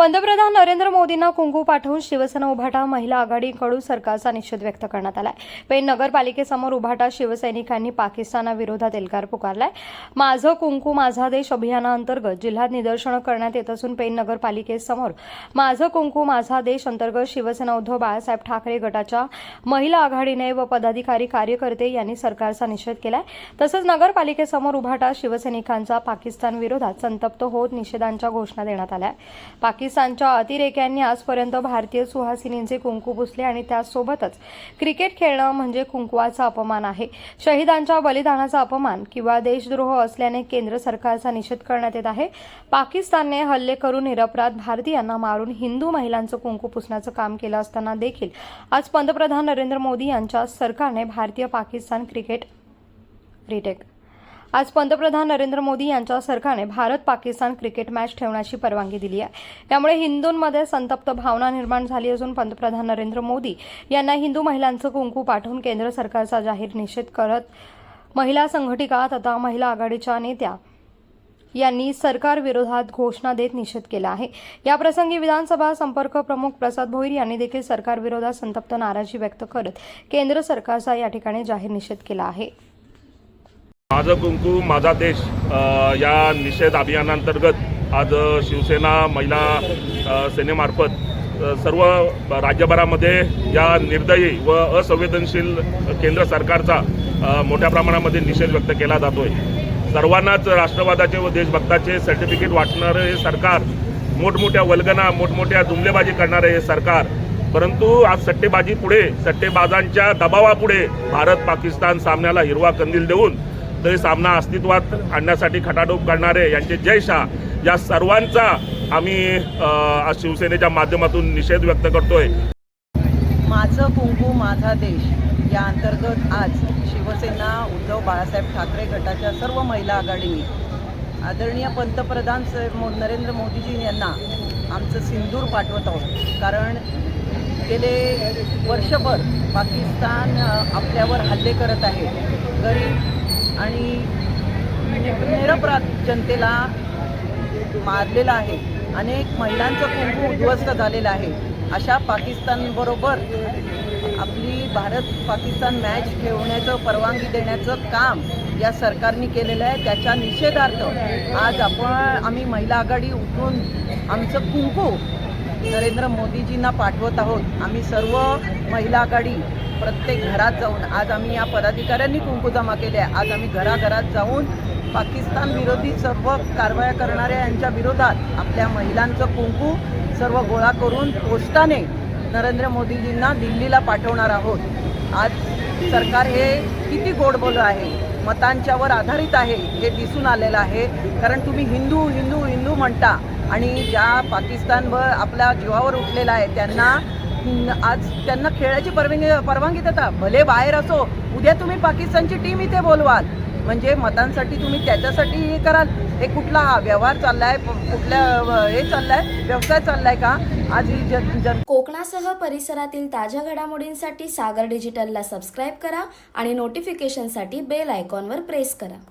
पंतप्रधान नरेंद्र मोदींना कुंकू पाठवून शिवसेना उभाटा महिला आघाडीकडून सरकारचा निषेध व्यक्त करण्यात आलाय. पेण नगरपालिकेसमोर उभाटा शिवसैनिकांनी पाकिस्तानाविरोधात एल्गार पुकारलाय. माझं कुंकू माझा देश अभियानाअंतर्गत जिल्ह्यात निदर्शनं करण्यात येत असून पेण नगरपालिकेसमोर माझं कुंकू माझा देश अंतर्गत शिवसेना उद्धव बाळासाहेब ठाकरे गटाच्या महिला आघाडीने व पदाधिकारी कार्यकर्ते यांनी सरकारचा निषेध केलाय. तसंच नगरपालिकेसमोर उभाटा शिवसैनिकांचा पाकिस्तान विरोधात संतप्त होत निषेधांच्या घोषणा देण्यात आल्या. पोलिसांच्या अतिरेक्यांनी आजपर्यंत भारतीय सुहासिनींचे कुंकू पुसले आणि त्यासोबतच क्रिकेट खेळणं म्हणजे कुंकवाचा अपमान आहे. शहीदांच्या बलिदानाचा अपमान किंवा देशद्रोह असल्याने केंद्र सरकारचा निषेध करण्यात येत आहे. पाकिस्तानने हल्ले करून निरपराध भारतीयांना मारून हिंदू महिलांचं कुंकू पुसण्याचं काम केलं असताना देखील आज पंतप्रधान नरेंद्र मोदी यांच्या सरकारने भारतीय पाकिस्तान क्रिकेट रिटेक आज पंतप्रधान नरेंद्र मोदी यांच्या सरकारने भारत पाकिस्तान क्रिकेट मॅच ठेवण्याची परवानगी दिली आहे. त्यामुळे हिंदूंमध्ये संतप्त भावना निर्माण झाली असून पंतप्रधान नरेंद्र मोदी यांना हिंदू महिलांचं कुंकू पाठवून केंद्र सरकारचा जाहीर निषेध करत महिला संघटिका तथा महिला आघाडीच्या नेत्या यांनी सरकारविरोधात घोषणा देत निषेध केला आहे. याप्रसंगी विधानसभा संपर्क प्रमुख प्रसाद भोईर यांनी देखील सरकारविरोधात संतप्त नाराजी व्यक्त करत केंद्र सरकारचा या ठिकाणी जाहीर निषेध केला आहे. माझं कुंकू माझा देश या निषेध अभियानांतर्गत आज शिवसेना महिला सेनेमार्फत सर्व राज्यभरामध्ये या निर्दयी व असंवेदनशील केंद्र सरकारचा मोठ्या प्रमाणामध्ये निषेध व्यक्त केला जातोय. सर्वांनाच राष्ट्रवादाचे व देशभक्ताचे सर्टिफिकेट वाटणारं हे सरकार मोठमोठ्या वल्गना मोठमोठ्या जुमलेबाजी करणारे हे सरकार परंतु आज सट्टेबाजी पुढे सट्टेबाजांच्या दबावापुढे भारत पाकिस्तान सामन्याला हिरवा कंदील देऊन तरी सामना अस्तित्वात आणण्यासाठी खटाटोप करणारे यांचे जय शाह या सर्वांचा आम्ही शिवसेनेच्या माध्यमातून निषेध व्यक्त करतोय. माझं कुंकू माझा देश. या अंतर्गत आज शिवसेना उद्धव बाळासाहेब ठाकरे गटाच्या सर्व महिला आघाडीने आदरणीय पंतप्रधान मो- नरेंद्र मोदीजी यांना आमचं सिंदूर पाठवत आहोत. कारण गेले वर्षभर पाकिस्तान आपल्यावर हल्ले करत आहे. गरीब आणि म्हणजे निरपराध जनतेला मारलेलं आहे. अनेक महिलांचं कुंकू उद्ध्वस्त झालेलं आहे. अशा पाकिस्तानबरोबर आपली भारत पाकिस्तान मॅच खेळवण्याचं परवानगी देण्याचं काम या सरकारने केलेलं आहे. त्याच्या निषेधार्थ आज आपण आम्ही महिला आघाडी उठून आमचं कुंकू नरेंद्र मोदीजींना पाठवत आहोत. आम्ही सर्व महिला आघाडी प्रत्येक घरात जाऊन आज आम्ही या पदाधिकाऱ्यांनी कुंकू जमा केले आज आम्ही घराघरात जाऊन पाकिस्तान विरोधी सर्व कारवाया करणाऱ्या यांच्या विरोधात आपल्या महिलांचं कुंकू सर्व गोळा करून पोस्टाने नरेंद्र मोदीजींना दिल्लीला पाठवणार आहोत. आज सरकार हे किती गोडबोलं आहे? मतांच्यावर आधारित आहे हे दिसून आलेलं आहे. कारण तुम्ही हिंदू हिंदू हिंदू म्हणता. आणि ज्या पाकिस्तानवर आपल्या जीवावर उठलेला आहे त्यांना आज त्यांना खेळायची परवानगी परवानगी देता. भले बाहेर असो उद्या तुम्ही पाकिस्तानची टीम इथे बोलवाल. म्हणजे मतांसाठी तुम्ही त्याच्यासाठी हे कराल. हे कुठला हा व्यवहार चाललाय कुठल्या हे चाललाय व्यवसाय चाललाय का? आज जन कोकणासह परिसरातील ताज्या घडामोडींसाठी सागर डिजिटलला सबस्क्राईब करा आणि नोटिफिकेशनसाठी बेल आयकॉनवर प्रेस करा.